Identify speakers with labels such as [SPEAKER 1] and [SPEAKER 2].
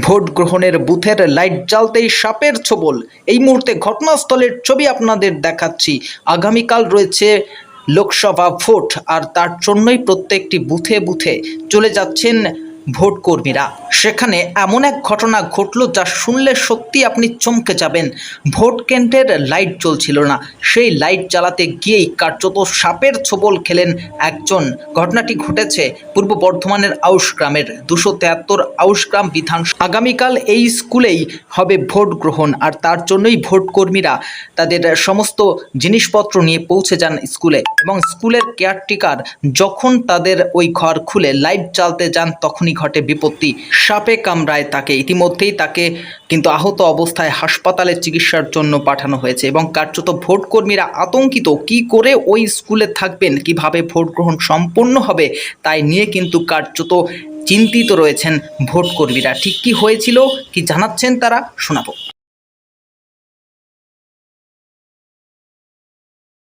[SPEAKER 1] Vote গ্রহণের বুথের light জ্বালতেই সাপের ছবল। এই মুহূর্তে ঘটনাস্থলের ছবি আপনাদের দেখাচ্ছি। আগামীকাল রয়েছে লোকসভা ভোট, আর তার জন্যই প্রত্যেকটি বুথে বুথে চলে যাচ্ছেন ভোট কর্মীরা সেখানে এমন এক ঘটনা ঘটলো যা শুনলে সত্যি আপনি চমকে যাবেন। ভোট কেন্দ্রের লাইট জ্বলছিল না। সেই লাইট জ্বালাতে গিয়েই কার্যত সাপের ছোবল খেলেন একজন। ঘটনাটি ঘটেছে পূর্ব বর্ধমানের আউশ গ্রামের। দুশো তেহাত্তর আউশ গ্রাম বিধান আগামীকাল এই স্কুলেই হবে ভোট গ্রহণ আর তার জন্যই ভোট কর্মীরা তাদের সমস্ত জিনিসপত্র নিয়ে পৌঁছে যান স্কুলে এবং স্কুলের কেয়ারটেকার যখন তাদের ওই ঘর খুলে লাইট জ্বালতে যান তখনই ঘটে বিপত্তি। সাপে কামড়ায় তাকে। ইতিমধ্যেই তাকে কিন্তু আহত অবস্থায় হাসপাতালে চিকিৎসার জন্য পাঠানো হয়েছে এবং কার্যত ভোটকর্মীরা আতঙ্কিত, কি করে ওই স্কুলে থাকবেন, কীভাবে ভোট গ্রহণ সম্পন্ন হবে, তাই নিয়ে কিন্তু কার্যত চিন্তিত রয়েছেন ভোটকর্মীরা। ঠিক কি হয়েছিল, কি জানাচ্ছেন তারা, শোনাবো।